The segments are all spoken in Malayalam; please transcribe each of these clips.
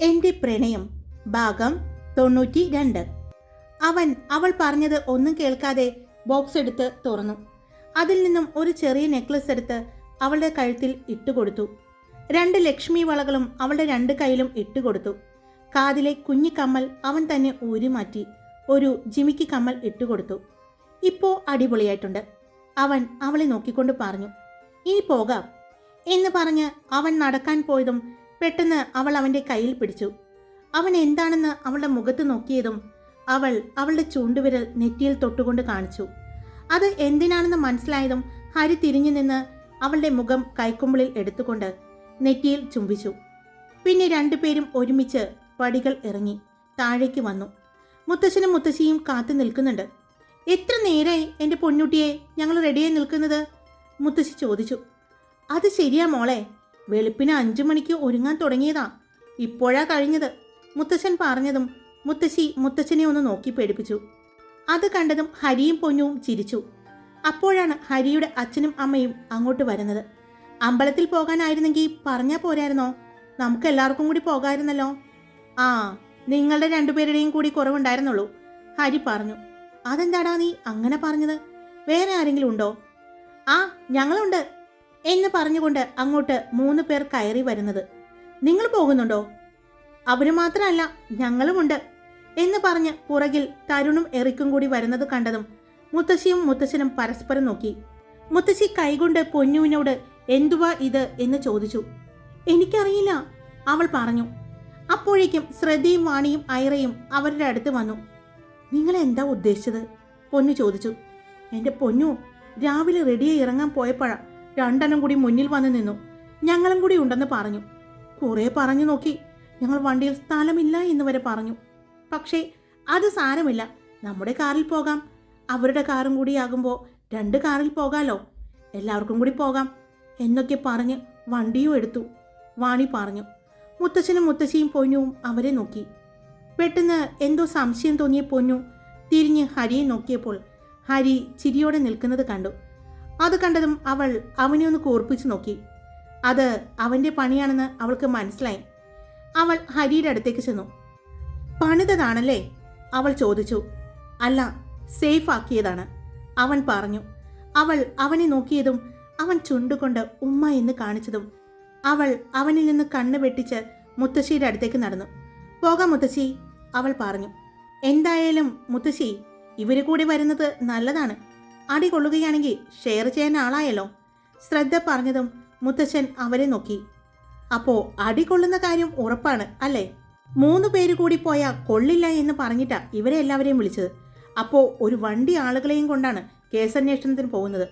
എന്റെ പ്രണയം ഭാഗം തൊണ്ണൂറ്റി രണ്ട് അവൻ അവൾ പറഞ്ഞത് ഒന്നും കേൾക്കാതെ ബോക്സ് എടുത്ത് തുറന്നു. അതിൽ നിന്നും ഒരു ചെറിയ നെക്ലസ് എടുത്ത് അവളുടെ കഴുത്തിൽ ഇട്ടുകൊടുത്തു. രണ്ട് ലക്ഷ്മി വളകളും അവളുടെ രണ്ട് കൈയിലും ഇട്ടുകൊടുത്തു. കാതിലെ കുഞ്ഞി കമ്മൽ അവൻ തന്നെ ഊരി മാറ്റി ഒരു ജിമിക്ക് കമ്മൽ ഇട്ടുകൊടുത്തു. ഇപ്പോ അടിപൊളിയായിട്ടുണ്ട്. അവൻ അവളെ നോക്കിക്കൊണ്ട് പറഞ്ഞു ഇനി പോകാം എന്ന് പറഞ്ഞ് അവൻ നടക്കാൻ പോയതും പെട്ടെന്ന് അവൾ അവന്റെ കയ്യിൽ പിടിച്ചു. അവൻ എന്താണെന്ന് അവളുടെ മുഖത്ത് നോക്കിയതും അവൾ അവളുടെ ചൂണ്ടുവിരൽ നെറ്റിയിൽ തൊട്ടുകൊണ്ട് കാണിച്ചു. അത് എന്തിനാണെന്ന് മനസ്സിലായതും ഹരി തിരിഞ്ഞു നിന്ന് അവളുടെ മുഖം കൈക്കുമ്പിളിൽ എടുത്തുകൊണ്ട് നെറ്റിയിൽ ചുംബിച്ചു. പിന്നെ രണ്ടുപേരും ഒരുമിച്ച് പടികൾ ഇറങ്ങി താഴേക്ക് വന്നു. മുത്തശ്ശനും മുത്തശ്ശിയും കാത്തു നിൽക്കുന്നുണ്ട്. എത്ര നേരായി എന്റെ പൊന്നുട്ടിയെ ഞങ്ങൾ റെഡിയായി നിൽക്കുന്നത്? മുത്തശ്ശി ചോദിച്ചു. അത് ശരിയാ മോളെ. വെളുപ്പിന് അഞ്ചു മണിക്ക് ഒരുങ്ങാൻ തുടങ്ങിയതാ. ഇപ്പോഴാ കഴിഞ്ഞത്. മുത്തശ്ശൻ പറഞ്ഞതും മുത്തശ്ശി മുത്തശ്ശനെ ഒന്ന് നോക്കി പേടിപ്പിച്ചു. അത് കണ്ടതും ഹരിയും പൊന്നുവും ചിരിച്ചു. അപ്പോഴാണ് ഹരിയുടെ അച്ഛനും അമ്മയും അങ്ങോട്ട് വരുന്നത്. അമ്പലത്തിൽ പോകാനായിരുന്നെങ്കിൽ പറഞ്ഞാൽ പോരായിരുന്നോ? നമുക്ക് എല്ലാവർക്കും കൂടി പോകാമായിരുന്നല്ലോ ആ നിങ്ങളുടെ രണ്ടുപേരുടെയും കൂടി കുറവുണ്ടായിരുന്നുള്ളൂ ഹരി പറഞ്ഞു. അതെന്താടാ നീ അങ്ങനെ പറഞ്ഞത്? വേറെ ആരെങ്കിലും ഉണ്ടോ? ആ ഞങ്ങളുണ്ട്. എന്ന് പറഞ്ഞുകൊണ്ട് അങ്ങോട്ട് മൂന്ന് പേർ കയറി വരുന്നത്. നിങ്ങൾ പോകുന്നുണ്ടോ? അവർ മാത്രമല്ല ഞങ്ങളുമുണ്ട് എന്ന് പറഞ്ഞ് പുറകിൽ തരുണും എറിക്കും കൂടി വരുന്നത് കണ്ടതും മുത്തശ്ശിയും മുത്തശ്ശനും പരസ്പരം നോക്കി. മുത്തശ്ശി കൈകൊണ്ട് പൊന്നുവിനോട് എന്തുവാ ഇത്? എന്ന് ചോദിച്ചു. എനിക്കറിയില്ല അവൾ പറഞ്ഞു. അപ്പോഴേക്കും ശ്രദ്ധയും വാണിയും ഐറയും അവരുടെ അടുത്ത് വന്നു. നിങ്ങൾ എന്താ ഉദ്ദേശിച്ചത്? പൊന്നു ചോദിച്ചു. എന്റെ പൊന്നു രാവിലെ റെഡിയായി ഇറങ്ങാൻ പോയപ്പോഴാ രണ്ടെണ്ണം കൂടി മുന്നിൽ വന്ന് നിന്നു. ഞങ്ങളും കൂടി ഉണ്ടെന്ന് പറഞ്ഞു. കുറേ പറഞ്ഞു നോക്കി. ഞങ്ങൾ വണ്ടിയിൽ സ്ഥലമില്ല എന്ന് വരെ പറഞ്ഞു. പക്ഷേ അത് സാരമില്ല. നമ്മുടെ കാറിൽ പോകാം. അവരുടെ കാറും കൂടിയാകുമ്പോൾ രണ്ട് കാറിൽ പോകാലോ. എല്ലാവർക്കും കൂടി പോകാം എന്നൊക്കെ പറഞ്ഞ് വണ്ടിയും എടുത്തു. വാണി പറഞ്ഞു. മുത്തശ്ശനും മുത്തശ്ശിയും പൊന്നുവും അവരെ നോക്കി. പെട്ടെന്ന് എന്തോ സംശയം തോന്നിയ പൊന്നു തിരിഞ്ഞ് ഹരിയെ നോക്കിയപ്പോൾ ഹരി ചിരിയോടെ നിൽക്കുന്നത് കണ്ടു. അത് കണ്ടതും അവൾ അവനെ ഒന്ന് കൂർപ്പിച്ചു നോക്കി. അത് അവന്റെ പണിയാണെന്ന് അവൾക്ക് മനസ്സിലായി. അവൾ ഹരിയുടെ അടുത്തേക്ക് ചെന്നു. പണിതതാണല്ലേ? അവൾ ചോദിച്ചു. അല്ല സേഫ് ആക്കിയതാണ്. അവൻ പറഞ്ഞു. അവൾ അവനെ നോക്കിയതും അവൻ ചുണ്ടുകൊണ്ട് ഉമ്മ എന്ന് കാണിച്ചതും അവൾ അവനിൽ നിന്ന് കണ്ണ് വെട്ടിച്ച് മുത്തശ്ശിയുടെ അടുത്തേക്ക് നടന്നു. പോകാം മുത്തശ്ശി അവൾ പറഞ്ഞു. എന്തായാലും മുത്തശ്ശി ഇവർ കൂടി വരുന്നത് നല്ലതാണ്. അടി കൊള്ളുകയാണെങ്കിൽ ഷെയർ ചെയ്യാൻ ആളായല്ലോ. ശ്രദ്ധ പറഞ്ഞതും മുത്തച്ഛൻ അവരെ നോക്കി. അപ്പോ അടി കൊള്ളുന്ന കാര്യം ഉറപ്പാണ് അല്ലേ? മൂന്ന് പേര് കൂടി പോയാൽ കൊള്ളില്ല എന്ന് പറഞ്ഞിട്ടാ ഇവരെ എല്ലാവരെയും വിളിച്ചത്. അപ്പോ ഒരു വണ്ടി ആളുകളെയും കൊണ്ടാണ് കേസന്വേഷണത്തിന് പോകുന്നത്.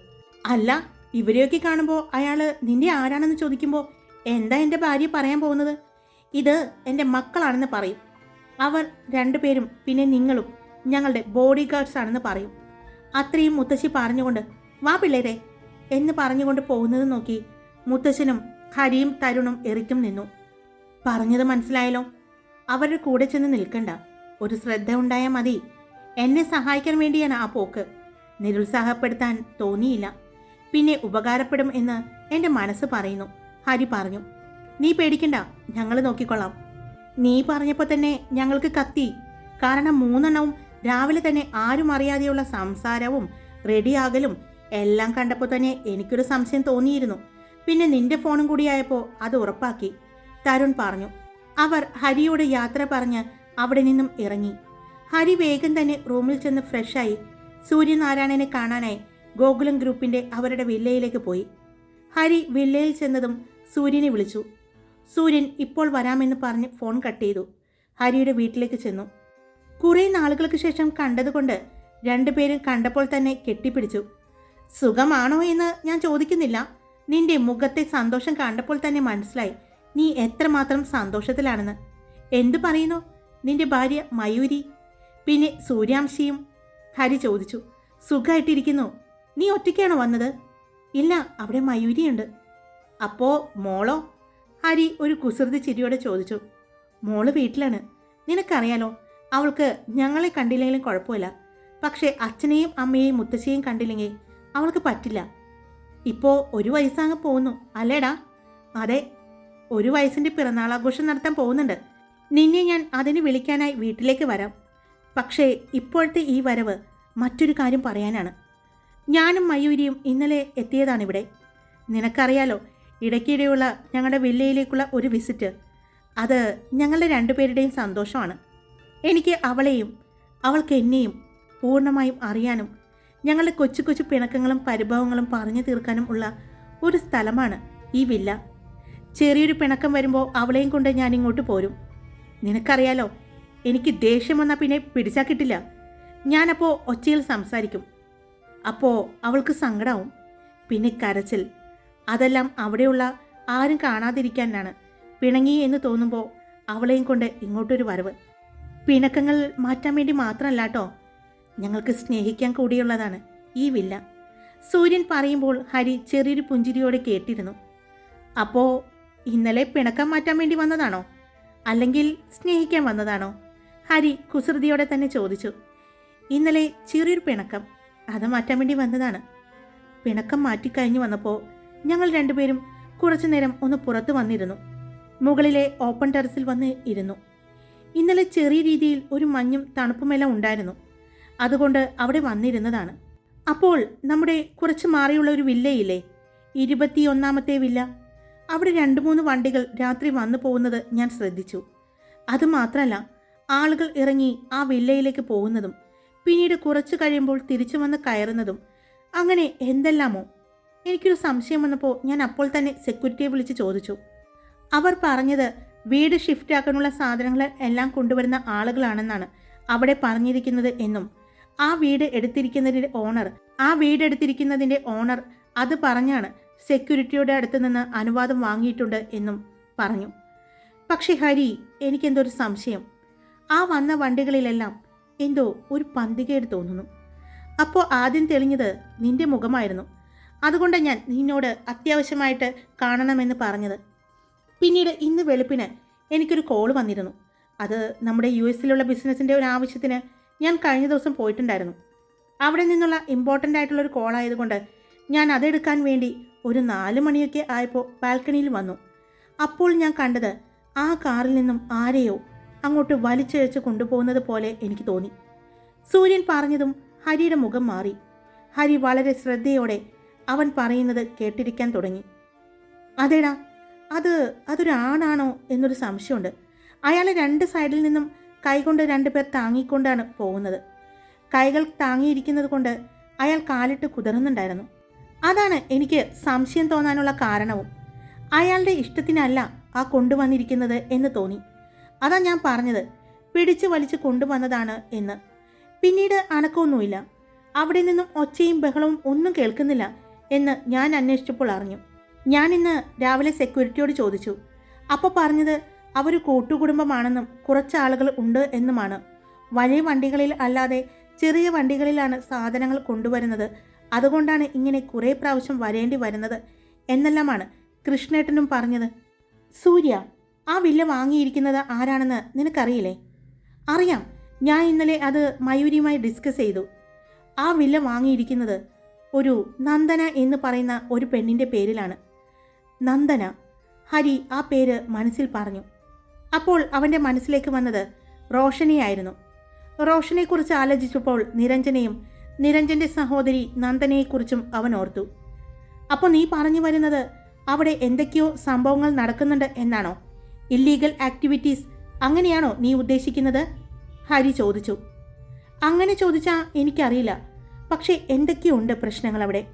അല്ല ഇവരെയൊക്കെ കാണുമ്പോൾ അയാൾ നിന്റെ ആരാണെന്ന് ചോദിക്കുമ്പോൾ എന്താ എന്റെ ഭാര്യ പറയാൻ പോകുന്നത്? ഇത് എന്റെ മക്കളാണെന്ന് പറയും. അവർ രണ്ടുപേരും പിന്നെ നിങ്ങളും ഞങ്ങളുടെ ബോഡി ഗാർഡ്സ് ആണെന്ന് പറയും. അത്രയും മുത്തശ്ശി പറഞ്ഞുകൊണ്ട് വാ പിള്ളേരെ എന്ന് പറഞ്ഞുകൊണ്ട് പോകുന്നത് നോക്കി മുത്തശ്ശനും ഹരിയും തരുണും എറിക്കും നിന്നു. പറഞ്ഞത് മനസ്സിലായല്ലോ? അവരുടെ കൂടെ ചെന്ന് നിൽക്കണ്ട. ഒരു ശ്രദ്ധ ഉണ്ടായാൽ മതി. എന്നെ സഹായിക്കാൻ വേണ്ടിയാണ് ആ പോക്ക്. നിരുത്സാഹപ്പെടുത്താൻ തോന്നിയില്ല. പിന്നെ ഉപകാരപ്പെടും എന്ന് എന്റെ മനസ്സ് പറയുന്നു. ഹരി പറഞ്ഞു നീ പേടിക്കണ്ട ഞങ്ങൾ നോക്കിക്കൊള്ളാം. നീ പറഞ്ഞപ്പോൾ തന്നെ ഞങ്ങൾക്ക് കത്തി. കാരണം മൂന്നെണ്ണവും രാവിലെ തന്നെ ആരും അറിയാതെയുള്ള സംസാരവും റെഡിയാകലും എല്ലാം കണ്ടപ്പോൾ തന്നെ എനിക്കൊരു സംശയം തോന്നിയിരുന്നു. പിന്നെ നിന്റെ ഫോണും കൂടിയായപ്പോൾ അത് ഉറപ്പാക്കി. തരുൺ പറഞ്ഞു. അവർ ഹരിയോട് യാത്ര പറഞ്ഞ് അവിടെ നിന്നും ഇറങ്ങി. ഹരി വേഗം തന്നെ റൂമിൽ ചെന്ന് ഫ്രഷായി സൂര്യനാരായണനെ കാണാനായി ഗോകുലം ഗ്രൂപ്പിന്റെ അവരുടെ വില്ലയിലേക്ക് പോയി. ഹരി വില്ലയിൽ ചെന്നതും സൂര്യനെ വിളിച്ചു. സൂര്യൻ ഇപ്പോൾ വരാമെന്ന് പറഞ്ഞ് ഫോൺ കട്ട് ചെയ്തു. ഹരിയുടെ വീട്ടിലേക്ക് ചെന്നു. കുറേ നാളുകൾക്ക് ശേഷം കണ്ടതുകൊണ്ട് രണ്ടുപേരും കണ്ടപ്പോൾ തന്നെ കെട്ടിപ്പിടിച്ചു. സുഖമാണോ എന്ന് ഞാൻ ചോദിക്കുന്നില്ല. നിന്റെ മുഖത്തെ സന്തോഷം കണ്ടപ്പോൾ തന്നെ മനസ്സിലായി. നീ എത്രമാത്രം സന്തോഷത്തിലാണെന്ന്. എന്തു പറയുന്നു? നിന്റെ ഭാര്യ മയൂരി. പിന്നെ സൂര്യാംശിയും. ഹരി ചോദിച്ചു. സുഖമായിട്ടിരിക്കുന്നു നീ ഒറ്റയ്ക്കാണോ വന്നത്? ഇല്ല അവിടെ മയൂരിയുണ്ട്. അപ്പോ മോളോ? ഹരി ഒരു കുസൃതി ചിരിയോടെ ചോദിച്ചു. മോൾ വീട്ടിലാണ്. നിനക്കറിയാലോ അവൾക്ക് ഞങ്ങളെ കണ്ടില്ലെങ്കിലും കുഴപ്പമില്ല. പക്ഷേ അച്ഛനെയും അമ്മയെയും മുത്തശ്ശിയെയും കണ്ടില്ലെങ്കിൽ അവൾക്ക് പറ്റില്ല. ഇപ്പോൾ ഒരു വയസ്സാങ്ങ് പോകുന്നു അല്ലേടാ? അതെ ഒരു വയസ്സിന്റെ പിറന്നാളാഘോഷം നടത്താൻ പോകുന്നുണ്ട്. നിന്നെ ഞാൻ അതിന് വിളിക്കാനായി വീട്ടിലേക്ക് വരാം. പക്ഷേ ഇപ്പോഴത്തെ ഈ വരവ് മറ്റൊരു കാര്യം പറയാനാണ്. ഞാനും മയൂരിയും ഇന്നലെ എത്തിയതാണിവിടെ. നിനക്കറിയാലോ ഇടയ്ക്കിടെയുള്ള ഞങ്ങളുടെ വില്ലയിലേക്കുള്ള ഒരു വിസിറ്റ്. അത് ഞങ്ങളുടെ രണ്ടുപേരുടെയും സന്തോഷമാണ്. എനിക്ക് അവളെയും അവൾക്ക് എന്നെയും പൂർണമായും അറിയാനും ഞങ്ങളുടെ കൊച്ചു കൊച്ചു പിണക്കങ്ങളും പരിഭവങ്ങളും പറഞ്ഞു തീർക്കാനും ഉള്ള ഒരു സ്ഥലമാണ് ഈ വില്ല. ചെറിയൊരു പിണക്കം വരുമ്പോൾ അവളെയും കൊണ്ട് ഞാൻ ഇങ്ങോട്ട് പോരും. നിനക്കറിയാലോ എനിക്ക് ദേഷ്യം വന്നാൽ പിന്നെ പിടിച്ചാൽ കിട്ടില്ല. ഞാനപ്പോൾ ഒച്ചയിൽ സംസാരിക്കും. അപ്പോൾ അവൾക്ക് സങ്കടമാവും പിന്നെ കരച്ചിൽ. അതെല്ലാം അവിടെയുള്ള ആരും കാണാതിരിക്കാനാണ് പിണങ്ങി എന്ന് തോന്നുമ്പോൾ അവളെയും കൊണ്ട് ഇങ്ങോട്ടൊരു വരവ്. പിണക്കങ്ങൾ മാറ്റാൻ വേണ്ടി മാത്രമല്ല കേട്ടോ ഞങ്ങൾക്ക് സ്നേഹിക്കാൻ കൂടിയുള്ളതാണ് ഈ വില്ല. സൂര്യൻ പറയുമ്പോൾ ഹരി ചെറിയൊരു പുഞ്ചിരിയോടെ കേട്ടിരുന്നു. അപ്പോൾ ഇന്നലെ പിണക്കം മാറ്റാൻ വേണ്ടി വന്നതാണോ? അല്ലെങ്കിൽ സ്നേഹിക്കാൻ വന്നതാണോ? ഹരി കുസൃതിയോടെ തന്നെ ചോദിച്ചു. ഇന്നലെ ചെറിയൊരു പിണക്കം അത് മാറ്റാൻ വേണ്ടി വന്നതാണ്. പിണക്കം മാറ്റിക്കഴിഞ്ഞു വന്നപ്പോൾ ഞങ്ങൾ രണ്ടുപേരും കുറച്ചു നേരം ഒന്ന് പുറത്തു വന്നിരുന്നു. മുകളിലെ ഓപ്പൺ ടെറസിൽ വന്ന് ഇരുന്നു. ഇന്നലെ ചെറിയ രീതിയിൽ ഒരു മഞ്ഞും തണുപ്പുമെല്ലാം ഉണ്ടായിരുന്നു. അതുകൊണ്ട് അവിടെ വന്നിരുന്നതാണ്. അപ്പോൾ നമ്മുടെ കുറച്ച് മാറിയുള്ള ഒരു വില്ലയില്ലേ? ഇരുപത്തിയൊന്നാമത്തെ വില്ല. അവിടെ രണ്ട് മൂന്ന് വണ്ടികൾ രാത്രി വന്നു പോകുന്നത് ഞാൻ ശ്രദ്ധിച്ചു. അതുമാത്രമല്ല ആളുകൾ ഇറങ്ങി ആ വില്ലയിലേക്ക് പോകുന്നതും പിന്നീട് കുറച്ച് കഴിയുമ്പോൾ തിരിച്ചു വന്ന് കയറുന്നതും അങ്ങനെ എന്തെല്ലാമോ? എനിക്കൊരു സംശയം വന്നപ്പോൾ ഞാൻ അപ്പോൾ തന്നെ സെക്യൂരിറ്റിയെ വിളിച്ച് ചോദിച്ചു. അവർ പറഞ്ഞത് വീട് ഷിഫ്റ്റ് ആക്കാനുള്ള സാധനങ്ങൾ എല്ലാം കൊണ്ടുവരുന്ന ആളുകളാണെന്നാണ് അവിടെ പറഞ്ഞിരിക്കുന്നത് എന്നും. ആ വീട് എടുത്തിരിക്കുന്നതിന്റെ ഓണർ ആ വീട് എടുത്തിരിക്കുന്നതിന്റെ ഓണർ അത് പറഞ്ഞാണ് സെക്യൂരിറ്റിയുടെ അടുത്ത് നിന്ന് അനുവാദം വാങ്ങിയിട്ടുണ്ട് എന്നും പറഞ്ഞു. പക്ഷേ ഹരി എനിക്കെന്തോ ഒരു സംശയം? ആ വന്ന വണ്ടികളിലെല്ലാം എന്തോ ഒരു പന്തികേട് തോന്നുന്നു. അപ്പോൾ ആദ്യം തെളിഞ്ഞത് നിന്റെ മുഖമായിരുന്നു. അതുകൊണ്ട് ഞാൻ നിന്നോട് അത്യാവശ്യമായിട്ട് കാണണമെന്ന് പറഞ്ഞത്. പിന്നീട് ഇന്ന് വെളുപ്പിന് എനിക്കൊരു കോൾ വന്നിരുന്നു. അത് നമ്മുടെ യു എസിലുള്ള ബിസിനസ്സിന്റെ ഒരു ആവശ്യത്തിന് ഞാൻ കഴിഞ്ഞ ദിവസം പോയിട്ടുണ്ടായിരുന്നു. അവിടെ നിന്നുള്ള ഇമ്പോർട്ടന്റ് ആയിട്ടുള്ളൊരു കോൾ ആയതുകൊണ്ട് ഞാൻ അതെടുക്കാൻ വേണ്ടി ഒരു നാല് മണിയൊക്കെ ആയപ്പോൾ ബാൽക്കണിയിൽ വന്നു. അപ്പോൾ ഞാൻ കണ്ടത് ആ കാറിൽ നിന്നും ആരെയോ അങ്ങോട്ട് വലിച്ചിഴച്ച് കൊണ്ടുപോകുന്നത് പോലെ എനിക്ക് തോന്നി. സൂര്യൻ പറഞ്ഞതും ഹരിയുടെ മുഖം മാറി. ഹരി വളരെ ശ്രദ്ധയോടെ അവൻ പറയുന്നത് കേട്ടിരിക്കാൻ തുടങ്ങി. അതേടാ അത് അതൊരാണാണോ എന്നൊരു സംശയമുണ്ട്. അയാൾ രണ്ട് സൈഡിൽ നിന്നും കൈകൊണ്ട് രണ്ട് രണ്ടുപേർ താങ്ങിക്കൊണ്ടാണ് പോകുന്നത്. കൈകൾ താങ്ങിയിരിക്കുന്നത് കൊണ്ട് അയാൾ കാലിട്ട് കുതിർന്നുണ്ടായിരുന്നു. അതാണ് എനിക്ക് സംശയം തോന്നാനുള്ള കാരണവും. അയാളുടെ ഇഷ്ടത്തിനല്ല ആ കൊണ്ടുവന്നിരിക്കുന്നത് എന്ന് തോന്നി. അതാ ഞാൻ പറഞ്ഞത് പിടിച്ചു വലിച്ചു കൊണ്ടുവന്നതാണ് എന്ന്. പിന്നീട് അനക്കമൊന്നുമില്ല. അവിടെ നിന്നും ഒച്ചയും ബഹളവും ഒന്നും കേൾക്കുന്നില്ല എന്ന് ഞാൻ അന്വേഷിച്ചപ്പോൾ അറിഞ്ഞു. ഞാൻ ഇന്ന് രാവിലെ സെക്യൂരിറ്റിയോട് ചോദിച്ചു. അപ്പോൾ പറഞ്ഞത് അവർ കൂട്ടുകുടുംബമാണെന്നും കുറച്ച് ആളുകൾ ഉണ്ട് എന്നുമാണ്. വലിയ വണ്ടികളിൽ അല്ലാതെ ചെറിയ വണ്ടികളിലാണ് സാധനങ്ങൾ കൊണ്ടുവരുന്നത്. അതുകൊണ്ടാണ് ഇങ്ങനെ കുറേ പ്രാവശ്യം വരേണ്ടി വരുന്നത് എന്നെല്ലാമാണ് കൃഷ്ണേട്ടനും പറഞ്ഞത്. സൂര്യ ആ വില്ല വാങ്ങിയിരിക്കുന്നത് ആരാണെന്ന് നിനക്കറിയില്ലേ? അറിയാം ഞാൻ ഇന്നലെ അത് മയൂരിയുമായി ഡിസ്കസ് ചെയ്തു. ആ വില്ല വാങ്ങിയിരിക്കുന്നത് ഒരു നന്ദന എന്ന് പറയുന്ന ഒരു പെണ്ണിന്റെ പേരിലാണ്. നന്ദന. ഹരി ആ പേര് മനസ്സിൽ പറഞ്ഞു. അപ്പോൾ അവന്റെ മനസ്സിലേക്ക് വന്നത് റോഷനെയായിരുന്നു. റോഷനെക്കുറിച്ച് ആലോചിച്ചപ്പോൾ നിരഞ്ജനെയും നിരഞ്ജന്റെ സഹോദരി നന്ദനയെക്കുറിച്ചും അവൻ ഓർത്തു. അപ്പോൾ നീ പറഞ്ഞു വരുന്നത് അവിടെ എന്തൊക്കെയോ സംഭവങ്ങൾ നടക്കുന്നുണ്ട് എന്നാണോ? ഇല്ലീഗൽ ആക്ടിവിറ്റീസ് അങ്ങനെയാണോ നീ ഉദ്ദേശിക്കുന്നത്? ഹരി ചോദിച്ചു. അങ്ങനെ ചോദിച്ചാൽ എനിക്കറിയില്ല. പക്ഷേ എന്തൊക്കെയുണ്ട് പ്രശ്നങ്ങൾ അവിടെ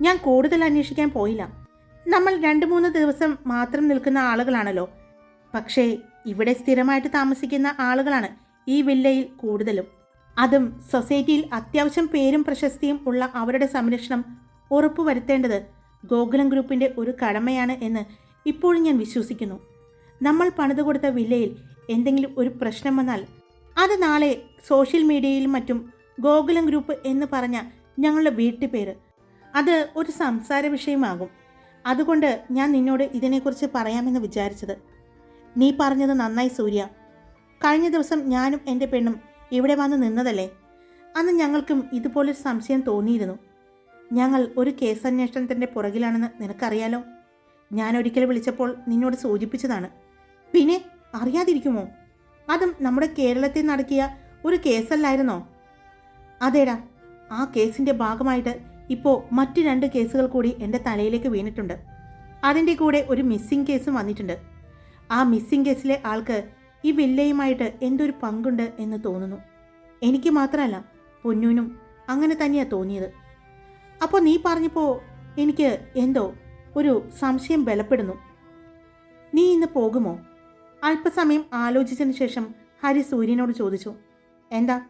ഞാൻ കൂടുതൽ അന്വേഷിക്കാൻ പോയില്ല. നമ്മൾ രണ്ട് മൂന്ന് ദിവസം മാത്രം നിൽക്കുന്ന ആളുകളാണല്ലോ. പക്ഷേ ഇവിടെ സ്ഥിരമായിട്ട് താമസിക്കുന്ന ആളുകളാണ് ഈ വില്ലയിൽ കൂടുതലും. അതും സൊസൈറ്റിയിൽ അത്യാവശ്യം പേരും പ്രശസ്തിയും ഉള്ള അവരുടെ സംരക്ഷണം ഉറപ്പുവരുത്തേണ്ടത് ഗോകുലം ഗ്രൂപ്പിന്റെ ഒരു കടമയാണ് എന്ന് ഇപ്പോഴും ഞാൻ വിശ്വസിക്കുന്നു. നമ്മൾ പണിതു കൊടുത്ത വില്ലയിൽ എന്തെങ്കിലും ഒരു പ്രശ്നം വന്നാൽ അത് നാളെ സോഷ്യൽ മീഡിയയിലും മറ്റും ഗോകുലം ഗ്രൂപ്പ് എന്ന് പറഞ്ഞ ഞങ്ങളുടെ വീട്ടുപേര്. അത് ഒരു സംസാര വിഷയമാകും. അതുകൊണ്ട് ഞാൻ നിന്നോട് ഇതിനെക്കുറിച്ച് പറയാമെന്ന് വിചാരിച്ചത്. നീ പറഞ്ഞത് നന്നായി സൂര്യ. കഴിഞ്ഞ ദിവസം ഞാനും എന്റെ പെണ്ണും ഇവിടെ വന്ന് നിന്നതല്ലേ? അന്ന് ഞങ്ങൾക്കും ഇതുപോലൊരു സംശയം തോന്നിയിരുന്നു. ഞങ്ങൾ ഒരു കേസന്വേഷണത്തിന്റെ പുറകിലാണെന്ന് നിനക്കറിയാലോ? ഞാൻ ഒരിക്കൽ വിളിച്ചപ്പോൾ നിന്നോട് സൂചിപ്പിച്ചതാണ്. പിന്നെ അറിയാതിരിക്കുമോ? അതും നമ്മുടെ കേരളത്തിൽ നടക്കിയ ഒരു കേസല്ലായിരുന്നോ? അതേടാ ആ കേസിന്റെ ഭാഗമായിട്ട് ഇപ്പോൾ മറ്റു രണ്ട് കേസുകൾ കൂടി എന്റെ തലയിലേക്ക് വീണിട്ടുണ്ട്. അതിന്റെ കൂടെ ഒരു മിസ്സിംഗ് കേസും വന്നിട്ടുണ്ട്. ആ മിസ്സിംഗ് കേസിലെ ആൾക്ക് ഈ വില്ലയുമായിട്ട് എന്തൊരു പങ്കുണ്ട് എന്ന് തോന്നുന്നു. എനിക്ക് മാത്രമല്ല പൊന്നൂനും അങ്ങനെ തന്നെയാണ് തോന്നിയത്. അപ്പോൾ നീ പറഞ്ഞപ്പോൾ എനിക്ക് എന്തോ ഒരു സംശയം ബലപ്പെടുന്നു. നീ ഇന്ന് പോകുമോ? അല്പസമയം ആലോചിച്ചതിന് ശേഷം ഹരി സൂര്യനോട് ചോദിച്ചു. എന്താ?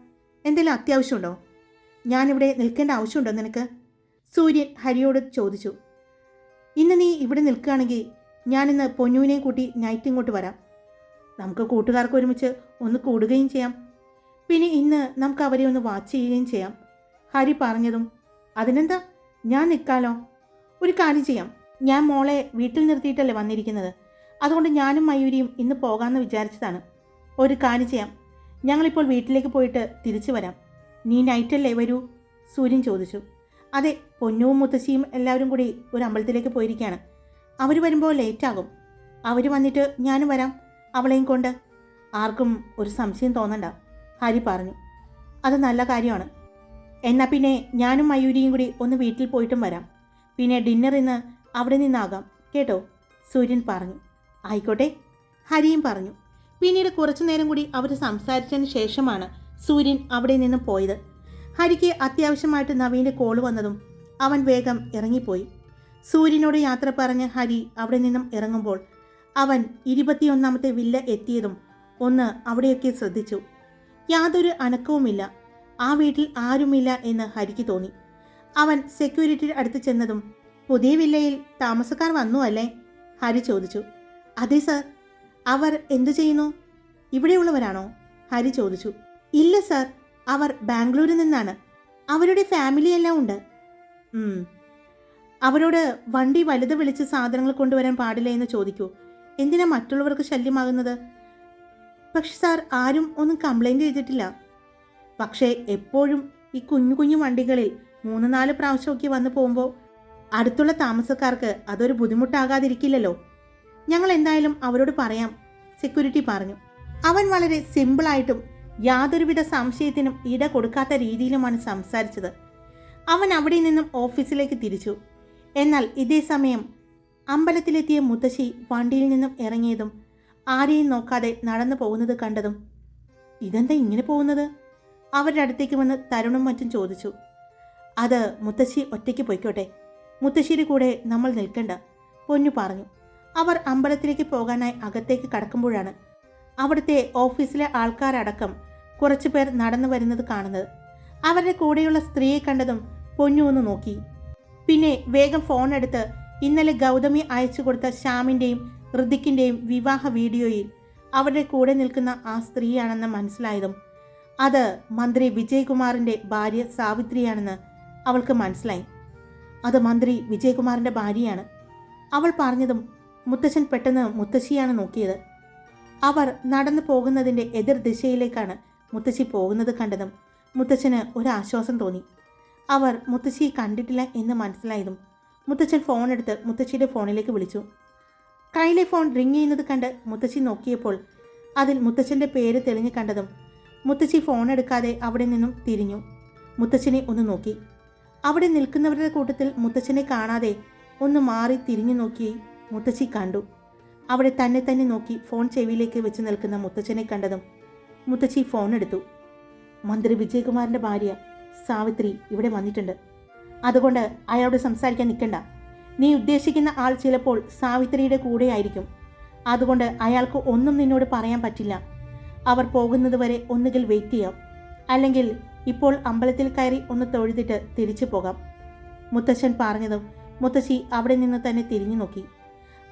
എന്തെങ്കിലും അത്യാവശ്യമുണ്ടോ? ഞാനിവിടെ നിൽക്കേണ്ട ആവശ്യമുണ്ടോ നിനക്ക്? സൂര്യൻ ഹരിയോട് ചോദിച്ചു ഇന്ന് നീ ഇവിടെ നിൽക്കുകയാണെങ്കിൽ ഞാനിന്ന് പൊന്നുവിനെ കൂട്ടി നൈറ്റ് ഇങ്ങോട്ട് വരാം. നമുക്ക് കൂട്ടുകാർക്ക് ഒരുമിച്ച് ഒന്ന് കൂടുകയും ചെയ്യാം. പിന്നെ ഇന്ന് നമുക്ക് അവരെ ഒന്ന് വാച്ച് ചെയ്യുകയും ചെയ്യാം. ഹരി പറഞ്ഞതും അതിനെന്താ? ഞാൻ നിൽക്കാലോ? ഒരു കാര്യം ചെയ്യാം. ഞാൻ മോളെ വീട്ടിൽ നിർത്തിയിട്ടല്ലേ വന്നിരിക്കുന്നത്? അതുകൊണ്ട് ഞാനും മയൂരിയും ഇന്ന് പോകാമെന്ന് വിചാരിച്ചതാണ്. ഒരു കാര്യം ചെയ്യാം. ഞങ്ങളിപ്പോൾ വീട്ടിലേക്ക് പോയിട്ട് തിരിച്ചു വരാം. നീ നൈറ്റല്ലേ വരൂ? സൂര്യൻ ചോദിച്ചു. അതെ പൊന്നുവും മുത്തശ്ശിയും എല്ലാവരും കൂടി ഒരു അമ്പലത്തിലേക്ക് പോയിരിക്കുകയാണ് അവർ വരുമ്പോൾ ലേറ്റാകും അവർ വന്നിട്ട് ഞാനും വരാം അവളെയും കൊണ്ട്. ആർക്കും ഒരു സംശയം തോന്നണ്ട ഹരി പറഞ്ഞു. അത് നല്ല കാര്യമാണ്. എന്നാൽ പിന്നെ ഞാനും മയൂരിയും കൂടി ഒന്ന് വീട്ടിൽ പോയിട്ടും വരാം. പിന്നെ ഡിന്നർ ഇന്ന് അവിടെ നിന്നാകാം കേട്ടോ? സൂര്യൻ പറഞ്ഞു. ആയിക്കോട്ടെ ഹരിയും പറഞ്ഞു. പിന്നീട് കുറച്ചു നേരം കൂടി അവർ സംസാരിച്ചതിന് ശേഷമാണ് സൂര്യൻ അവിടെ നിന്ന് പോയത്. ഹരിക്ക് അത്യാവശ്യമായിട്ട് നവീന്റെ കോൾ വന്നതും അവൻ വേഗം ഇറങ്ങിപ്പോയി. സൂര്യനോട് യാത്ര പറഞ്ഞ് ഹരി അവിടെ നിന്നും ഇറങ്ങുമ്പോൾ അവൻ ഇരുപത്തിയൊന്നാമത്തെ വില്ല എത്തിയതും ഒന്ന് അവിടെയൊക്കെ ശ്രദ്ധിച്ചു. യാതൊരു അനക്കവുമില്ല. ആ വീട്ടിൽ ആരുമില്ല എന്ന് ഹരിക്ക് തോന്നി. അവൻ സെക്യൂരിറ്റിയുടെ അടുത്ത് ചെന്നതും പുതിയ വില്ലയിൽ താമസക്കാർ വന്നു അല്ലേ? ഹരി ചോദിച്ചു. അതെ സർ അവർ എന്തു ചെയ്യുന്നു? ഇവിടെയുള്ളവരാണോ? ഹരി ചോദിച്ചു. ഇല്ല സർ അവർ ബാംഗ്ലൂരിൽ നിന്നാണ്. അവരുടെ ഫാമിലി എല്ലാം ഉണ്ട്. അവരോട് വണ്ടി വലുത് വിളിച്ച് സാധനങ്ങൾ കൊണ്ടുവരാൻ പാടില്ല എന്ന് ചോദിക്കൂ. എന്തിനാ മറ്റുള്ളവർക്ക് ശല്യമാകുന്നത്? പക്ഷെ സാർ ആരും ഒന്നും കംപ്ലൈന്റ് ചെയ്തിട്ടില്ല. പക്ഷേ എപ്പോഴും ഈ കുഞ്ഞു കുഞ്ഞു വണ്ടികളിൽ മൂന്ന് നാല് പ്രാവശ്യമൊക്കെ വന്നു പോകുമ്പോൾ അടുത്തുള്ള താമസക്കാർക്ക് അതൊരു ബുദ്ധിമുട്ടാകാതിരിക്കില്ലല്ലോ. ഞങ്ങൾ എന്തായാലും അവരോട് പറയാം സെക്യൂരിറ്റി പറഞ്ഞു. അവൻ വളരെ സിമ്പിളായിട്ടും യാതൊരുവിധ സംശയത്തിനും ഇട കൊടുക്കാത്ത രീതിയിലുമാണ് സംസാരിച്ചത്. അവൻ അവിടെ നിന്നും ഓഫീസിലേക്ക് തിരിച്ചു. എന്നാൽ ഇതേ സമയം അമ്പലത്തിലെത്തിയ മുത്തശ്ശി വണ്ടിയിൽ നിന്നും ഇറങ്ങിയതും ആരെയും നോക്കാതെ നടന്നു പോകുന്നത് കണ്ടതും ഇതെന്താ ഇങ്ങനെ പോകുന്നത്? അവരുടെ അടുത്തേക്ക് വന്ന് തരുണും മറ്റും ചോദിച്ചു. അത് മുത്തശ്ശി ഒറ്റയ്ക്ക് പോയിക്കോട്ടെ. മുത്തശ്ശിയുടെ കൂടെ നമ്മൾ നിൽക്കണ്ട പൊന്നു പറഞ്ഞു. അവർ അമ്പലത്തിലേക്ക് പോകാനായി അകത്തേക്ക് കടക്കുമ്പോഴാണ് അവിടുത്തെ ഓഫീസിലെ ആൾക്കാരടക്കം കുറച്ചു പേർ നടന്നു വരുന്നത് കാണുന്നത്. അവരുടെ കൂടെയുള്ള സ്ത്രീയെ കണ്ടതും പൊന്നു ഒന്ന് നോക്കി. പിന്നെ വേഗം ഫോൺ എടുത്ത് ഇന്നലെ ഗൗതമി അയച്ചു കൊടുത്ത ശ്യാമിന്റെയും ഋതിക്കിന്റെയും വിവാഹ വീഡിയോയിൽ അവരുടെ കൂടെ നിൽക്കുന്ന ആ സ്ത്രീയാണെന്ന് മനസ്സിലായതും അത് മന്ത്രി വിജയകുമാറിന്റെ ഭാര്യ സാവിത്രിയാണെന്ന് അവൾക്ക് മനസ്സിലായി. അത് മന്ത്രി വിജയകുമാറിന്റെ ഭാര്യയാണ്. അവൾ പറഞ്ഞതും മുത്തശ്ശൻ പെട്ടെന്ന് മുത്തശ്ശിയാണ് നോക്കിയത്. അവർ നടന്നു പോകുന്നതിന്റെ എതിർ ദിശയിലേക്കാണ് മുത്തശ്ശി പോകുന്നത് കണ്ടതും മുത്തച്ഛന് ഒരാശ്വാസം തോന്നി. അവർ മുത്തശ്ശിയെ കണ്ടിട്ടില്ല എന്ന് മനസ്സിലായതും മുത്തച്ഛൻ ഫോൺ എടുത്ത് മുത്തശ്ശിയുടെ ഫോണിലേക്ക് വിളിച്ചു. കയ്യിലെ ഫോൺ റിങ് ചെയ്യുന്നത് കണ്ട് മുത്തശ്ശി നോക്കിയപ്പോൾ അതിൽ മുത്തച്ഛന്റെ പേര് തെളിഞ്ഞു കണ്ടതും മുത്തശ്ശി ഫോൺ എടുക്കാതെ അവിടെ നിന്നും തിരിഞ്ഞു. മുത്തച്ഛനെ ഒന്ന് നോക്കി. അവിടെ നിൽക്കുന്നവരുടെ കൂട്ടത്തിൽ മുത്തച്ഛനെ കാണാതെ ഒന്ന് മാറി തിരിഞ്ഞു നോക്കി മുത്തശ്ശി കണ്ടു. അവിടെ തന്നെ തന്നെ നോക്കി ഫോൺ ചെവിയിലേക്ക് വെച്ച് നിൽക്കുന്ന മുത്തച്ഛനെ കണ്ടതും മുത്തശ്ശി ഫോൺ എടുത്തു. മന്ത്രി വിജയകുമാറിന്റെ ഭാര്യ സാവിത്രി ഇവിടെ വന്നിട്ടുണ്ട്. അതുകൊണ്ട് അയാളോട് സംസാരിക്കാൻ നിൽക്കണ്ട. നീ ഉദ്ദേശിക്കുന്ന ആൾ ചിലപ്പോൾ സാവിത്രിയുടെ കൂടെയായിരിക്കും. അതുകൊണ്ട് അയാൾക്ക് ഒന്നും നിന്നോട് പറയാൻ പറ്റില്ല. അവർ പോകുന്നത് വരെ ഒന്നുകിൽ വെയിറ്റ് ചെയ്യാം. അല്ലെങ്കിൽ ഇപ്പോൾ അമ്പലത്തിൽ കയറി ഒന്ന് തൊഴുതിട്ട് തിരിച്ചു പോകാം. മുത്തശ്ശൻ പറഞ്ഞതും മുത്തശ്ശി അവിടെ നിന്ന് തന്നെ തിരിഞ്ഞു നോക്കി.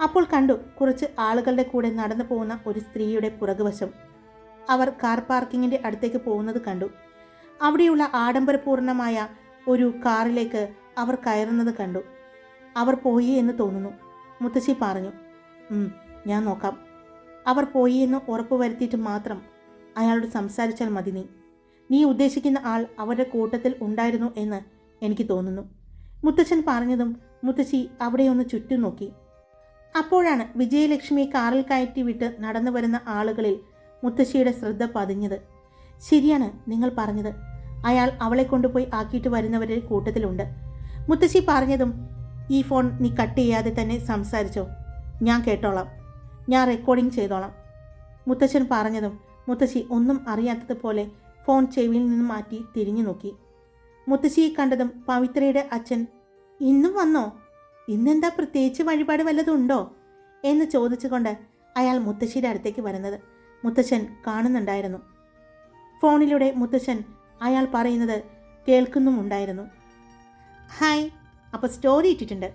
അപ്പോൾ കണ്ടു കുറച്ച് ആളുകളുടെ കൂടെ നടന്നു പോകുന്ന ഒരു സ്ത്രീയുടെ പുറകുവശം. അവർ കാർ പാർക്കിങ്ങിന്റെ അടുത്തേക്ക് പോകുന്നത് കണ്ടു. അവിടെയുള്ള ആഡംബരപൂർണമായ ഒരു കാറിലേക്ക് അവർ കയറുന്നത് കണ്ടു. അവർ പോയി എന്ന് തോന്നുന്നു. മുത്തശ്ശി പറഞ്ഞു ഞാൻ നോക്കാം. അവർ പോയി എന്ന് ഉറപ്പ് വരുത്തിയിട്ട് മാത്രം അയാളോട് സംസാരിച്ചാൽ മതി നീ. നീ ഉദ്ദേശിക്കുന്ന ആൾ അവരുടെ കൂട്ടത്തിൽ ഉണ്ടായിരുന്നു എന്ന് എനിക്ക് തോന്നുന്നു. മുത്തച്ഛൻ പറഞ്ഞതും മുത്തശ്ശി അവിടെ ഒന്ന് ചുറ്റും നോക്കി. അപ്പോഴാണ് വിജയലക്ഷ്മിയെ കാറിൽ കയറ്റി വിട്ട് നടന്നു വരുന്ന ആളുകളിൽ മുത്തശ്ശിയുടെ ശ്രദ്ധ പതിഞ്ഞത്. ശരിയാണ് നിങ്ങൾ പറഞ്ഞത്. അയാൾ അവളെ കൊണ്ടുപോയി ആക്കിയിട്ട് വരുന്നവരുടെ കൂട്ടത്തിലുണ്ട്. മുത്തശ്ശി പറഞ്ഞതും ഈ ഫോൺ നീ കട്ട് ചെയ്യാതെ തന്നെ സംസാരിച്ചോ. ഞാൻ കേട്ടോളാം. ഞാൻ റെക്കോർഡിംഗ് ചെയ്തോളാം. മുത്തശ്ശൻ പറഞ്ഞതും മുത്തശ്ശി ഒന്നും അറിയാത്തതുപോലെ ഫോൺ ചെവിയിൽ നിന്ന് മാറ്റി തിരിഞ്ഞു നോക്കി. മുത്തശ്ശിയെ കണ്ടതും പവിത്രയുടെ അച്ഛൻ ഇന്നും വന്നോ? ഇന്നെന്താ പ്രത്യേകിച്ച് വഴിപാട് വല്ലതും ഉണ്ടോ? എന്ന് ചോദിച്ചുകൊണ്ട് അയാൾ മുത്തശ്ശിയുടെ അടുത്തേക്ക് വരുന്നത്. മുത്തശ്ശൻ കാണുന്നുണ്ടായിരുന്നു. ഫോണിലൂടെ മുത്തച്ഛൻ അയാൾ പറയുന്നത് കേൾക്കുന്നുമുണ്ടായിരുന്നു. ഹായ് അപ്പോൾ സ്റ്റോറി ഇട്ടിട്ടുണ്ട്.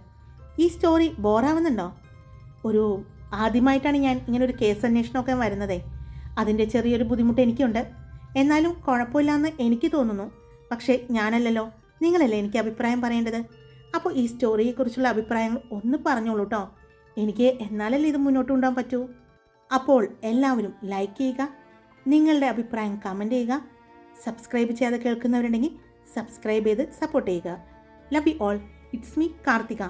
ഈ സ്റ്റോറി ബോറാവുന്നുണ്ടോ ഒരു ആദ്യമായിട്ടാണ് ഞാൻ ഇങ്ങനെ ഒരു കേസ് അന്വേഷണമൊക്കെ വരുന്നതേ. അതിന്റെ ചെറിയൊരു ബുദ്ധിമുട്ട് എനിക്കുണ്ട്. എന്നാലും കുഴപ്പമില്ലാന്ന് എനിക്ക് തോന്നുന്നു. പക്ഷേ ഞാനല്ലല്ലോ. നിങ്ങളല്ലേ എനിക്ക് അഭിപ്രായം പറയേണ്ടത്? അപ്പോൾ ഈ സ്റ്റോറിയെക്കുറിച്ചുള്ള അഭിപ്രായങ്ങൾ ഒന്ന് പറഞ്ഞോളൂ കേട്ടോ എനിക്ക് എന്നാലല്ലേ ഇത് മുന്നോട്ട് കൊണ്ടുപോകാൻ പറ്റൂ? അപ്പോൾ എല്ലാവരും ലൈക്ക് ചെയ്യുക നിങ്ങളുടെ അഭിപ്രായം കമന്റ് ചെയ്യുക സബ്സ്ക്രൈബ് ചെയ്യാതെ കേൾക്കുന്നവരുണ്ടെങ്കിൽ സബ്സ്ക്രൈബ് ചെയ്ത് സപ്പോർട്ട് ചെയ്യുക. Love you all it's me Karthika.